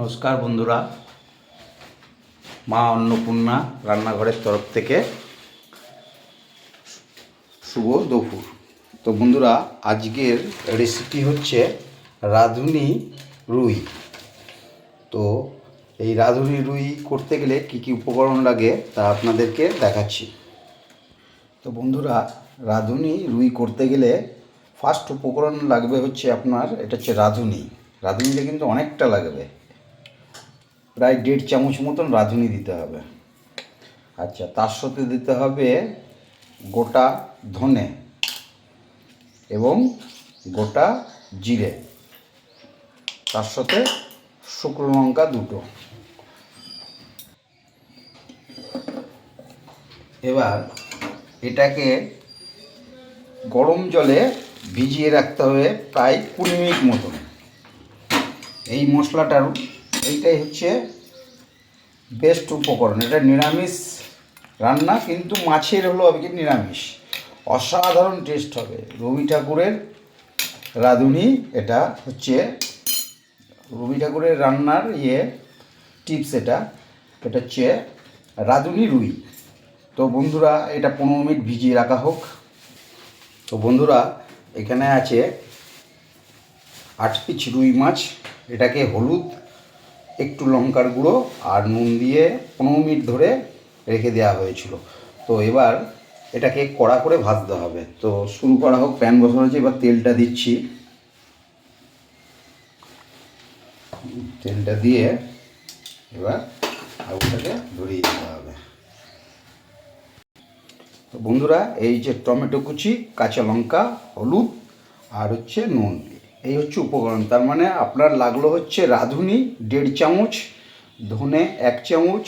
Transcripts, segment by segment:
নমস্কার বন্ধুরা। মা অন্নপূর্ণা রান্নাঘরের তরফ থেকে শুভ দুপুর। তো বন্ধুরা, আজকের রেসিপি হচ্ছে রাঁধুনি রুই। তো এই রাঁধুনি রুই করতে গেলে কি কি উপকরণ লাগে তা আপনাদেরকে দেখাচ্ছি। তো বন্ধুরা, রাঁধুনি রুই করতে গেলে ফার্স্ট উপকরণ লাগবে হচ্ছে আপনার, এটা হচ্ছে রাঁধুনি। রাঁধুনিটা কিন্তু অনেকটা লাগবে। প্রায় দেড় চামচ মতন রাঁধুনি দিতে হবে। আচ্ছা তার সাথে দিতে হবে গোটা ধনে এবং গোটা জিরে। তার সাথে শুকনো লঙ্কা দুটো। এবার এটাকে গরম জলে ভিজিয়ে রাখতে হবে প্রায় কুড়ি মিনিট মতন। এই মশলাটার এইটাই হচ্ছে বেস্ট উপকরণ। এটা নিরামিষ রান্না, কিন্তু মাছের হলো আজকে নিরামিষ। অসাধারণ টেস্ট হবে। রবি ঠাকুরের রাঁধুনি, এটা হচ্ছে রবি ঠাকুরের রান্নার ইয়ে টিপস এটা। এটা হচ্ছে রাঁধুনি রুই। তো বন্ধুরা, এটা পনেরো মিনিট ভিজিয়ে রাখা হোক। তো বন্ধুরা, এখানে আছে আট পিচ রুই মাছ। এটাকে হলুদ একটু লঙ্কার গুঁড়ো আর নুন দিয়ে পনেরো মিনিট ধরে রেখে দেওয়া হয়েছিল। তো এবার এটাকে কড়া করে ভাজতে হবে। তো শুরু করা হোক, প্যান বসানো হয়েছে, এবার তেলটা দিচ্ছি। তেলটা দিয়ে এবার আগুনটাকে ধরিয়ে দিতে হবে। তো বন্ধুরা, এই যে টমেটো কুচি, কাঁচা লঙ্কা, হলুদ আর হচ্ছে নুন এই হচ্ছে উপকরণ। তার মানে আপনার লাগল হচ্ছে রাঁধুনি, দেড় চামচ, ধনে এক চামচ,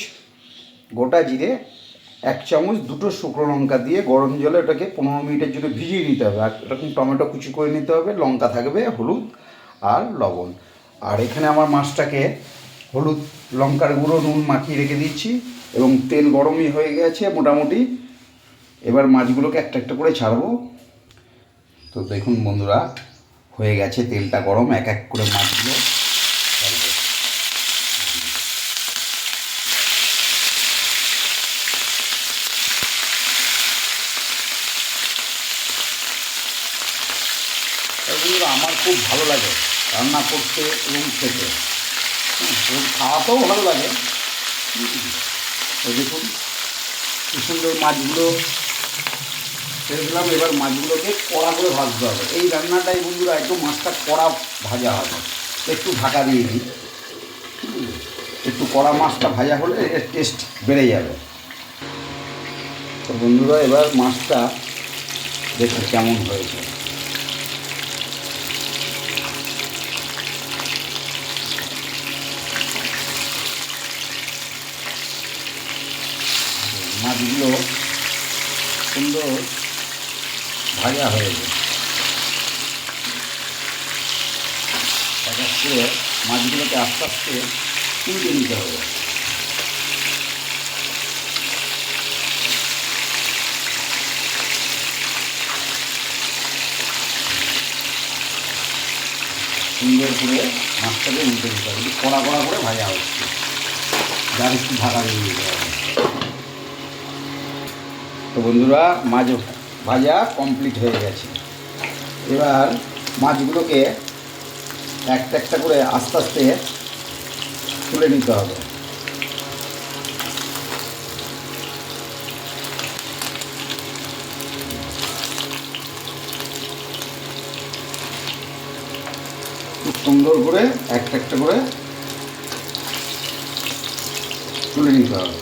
গোটা জিরে এক চামচ, দুটো শুকনো লঙ্কা দিয়ে গরম জলে ওটাকে পনেরো মিনিটের জন্য ভিজিয়ে নিতে হবে। আর এরকম টমেটো কুচি করে নিতে হবে, লঙ্কা থাকবে, হলুদ আর লবণ। আর এখানে আমার মাছটাকে হলুদ লঙ্কার গুঁড়ো, নুন মাখিয়ে রেখে দিচ্ছি এবং তেল গরমই হয়ে গেছে মোটামুটি। এবার মাছগুলোকে একটা একটা করে ছাড়বো। তো দেখুন বন্ধুরা হয়ে গেছে, তেলটা গরম, এক এক করে মাছগুলো। আমার খুব ভালো লাগে রান্না করতে এবং খেতে খাওয়াতেও ভালো লাগে দেখুন, কি সুন্দর মাছগুলো ছেড়ে দিলাম এবার মাছগুলোকে কড়া করে ভাজতে হবে। এই রান্নাটাই বন্ধুরা একটু মাছটা কড়া ভাজা হবে। একটু ঢাকা দিয়ে দিই। একটু কড়া মাছটা ভাজা হলে এর টেস্ট বেড়ে যাবে। তো বন্ধুরা, এবার মাছটা দেখো কেমন হয়েছে। মাছগুলো সুন্দর ভাজা হয়ে যায় করে মাছগুলোকে আস্তে আস্তে তুলতে নিতে হবে। সুন্দর করে মাছটাকে উল্টে দিতে হবে। কড়া কড়া করে ভাজা হচ্ছে যার একটু ঢাকা দিয়ে দিতে হবে। তো বন্ধুরা, মাছ ভাজা কমপ্লিট হয়ে গেছে। এবার মাছগুলোকে একটা একটা করে আস্তে আস্তে তুলে নিতে হবে। খুব সুন্দর করে একটা একটা করে তুলে নিতে হবে।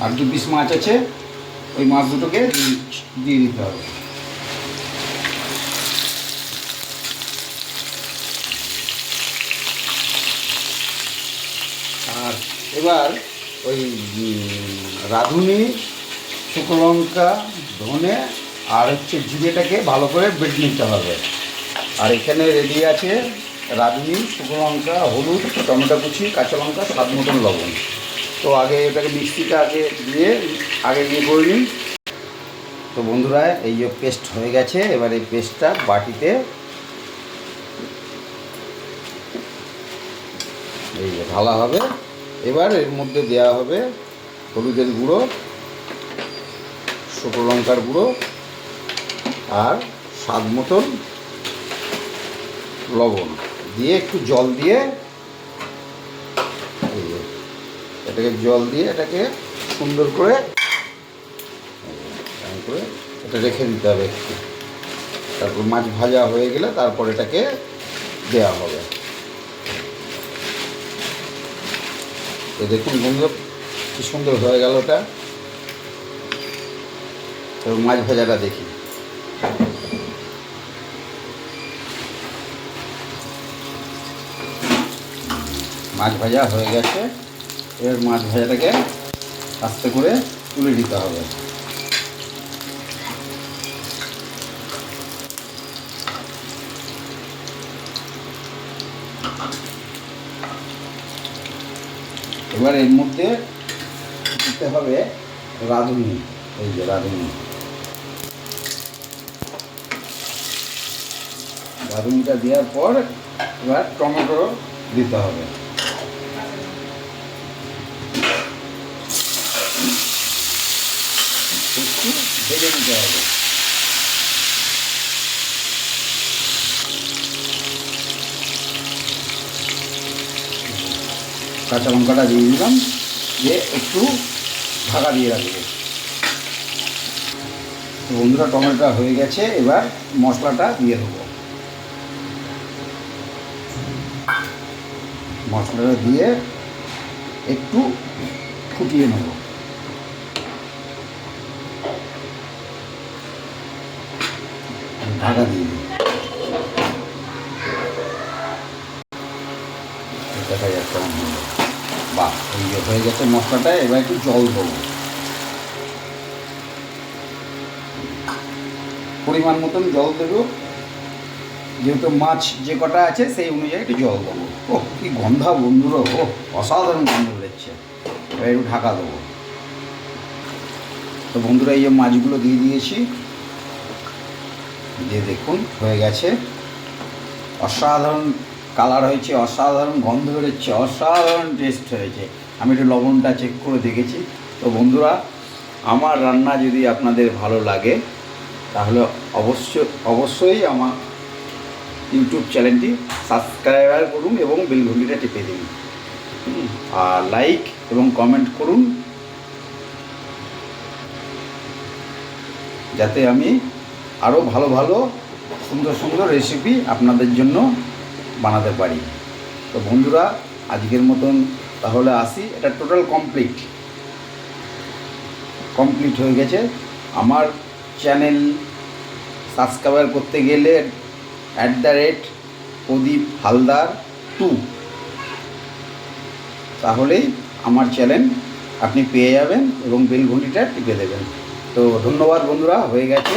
আর দু পিস মাছ আছে, ওই মাছ দুটোকে দিয়ে- দিতে হবে। আর এবার ওই রাঁধুনি, শুকনো লঙ্কা, ধনে, আর হচ্ছে জিরেটাকে ভালো করে বেটে নিতে হবে। আর এখানে রেডি আছে রাঁধুনি, শুকনো লঙ্কা, হলুদ টমেটো কুচি, কাঁচা লঙ্কা, স্বাদ মতন লবণ। তো আগে এটাকে মিক্সিটা আগে দিয়ে, আগে ইয়ে করে নিন। তো বন্ধুরা, এই যে পেস্ট হয়ে গেছে, এবার এই পেস্টটা বাটিতে এই যে ঢালা হবে। এবার এর মধ্যে দেওয়া হবে হলুদের গুঁড়ো, শুকনো লঙ্কার গুঁড়ো, আর স্বাদ মতন লবণ। দিয়ে একটু জল দিয়ে এই যে, এটাকে জল দিয়ে এটাকে সুন্দর করে করে এটা রেখে দিতে হবে একটু। তারপর মাছ ভাজা হয়ে গেলে তারপর এটাকে দেওয়া হবে। তো দেখুন বন্ধু কি সুন্দর হয়ে গেল ওটা। তো মাছ ভাজাটা দেখি। মাছ ভাজা হয়ে গেছে। এবার মাছ ভাজাটাকে আস্তে করে তুলে দিতে হবে। এবার এর মধ্যে দিতে হবে রাঁধুনি, এই যে রাঁধুনি। রাঁধুনিটা দেওয়ার পর এবার টমেটো দিতে হবে একটু ভেজে নিতে হবে। কাঁচা লঙ্কাটা দিয়ে দিলাম, দিয়ে একটু ঢাকা দিয়ে রাখবে। তো বন্ধুরা, টমেটোটা হয়ে গেছে, এবার মশলাটা দিয়ে দেবো। মশলাটা দিয়ে একটু ফুটিয়ে নেব। ঢাকা দিয়ে দিই। বাহ, এই যে হয়ে গেছে মশলাটা, এবার একটু জল দেবো। পরিমাণ মতন জল দেবো। যেহেতু মাছ যে কটা আছে, সেই অনুযায়ী একটু জল দেবো। ও কি গন্ধা বন্ধুরও ও অসাধারণ গন্ধ বেরোচ্ছে। এবার একটু ঢাকা দেবো। তো বন্ধুরা, এই যে মাছগুলো দিয়ে দিয়েছি দিয়ে দেখুন, হয়ে গেছে। অসাধারণ কালার হয়েছে, অসাধারণ গন্ধ বেরোচ্ছে, অসাধারণ টেস্ট হয়েছে। আমি একটু লবণটা চেক করে দেখেছি। তো বন্ধুরা, আমার রান্না যদি আপনাদের ভালো লাগে, তাহলে অবশ্য অবশ্যই আমার ইউটিউব চ্যানেলটি সাবস্ক্রাইবার করুন এবং বেলঘন্টিটা টিপে দিন। আর লাইক এবং কমেন্ট করুন। যাতে আমি আরও ভালো ভালো সুন্দর সুন্দর রেসিপি আপনাদের জন্য বানাতে পারি। তো বন্ধুরা, আজকের মতন তাহলে আসি। এটা টোটাল কমপ্লিট কমপ্লিট হয়ে গেছে। আমার চ্যানেল সাবস্ক্রাইবার করতে গেলে at the rate Pradip Haldar two তাহলেই আমার চ্যানেল আপনি পেয়ে যাবেন এবং বেল ঘন্টিটা টিপে দেবেন। তো ধন্যবাদ বন্ধুরা, হয়ে গেছে।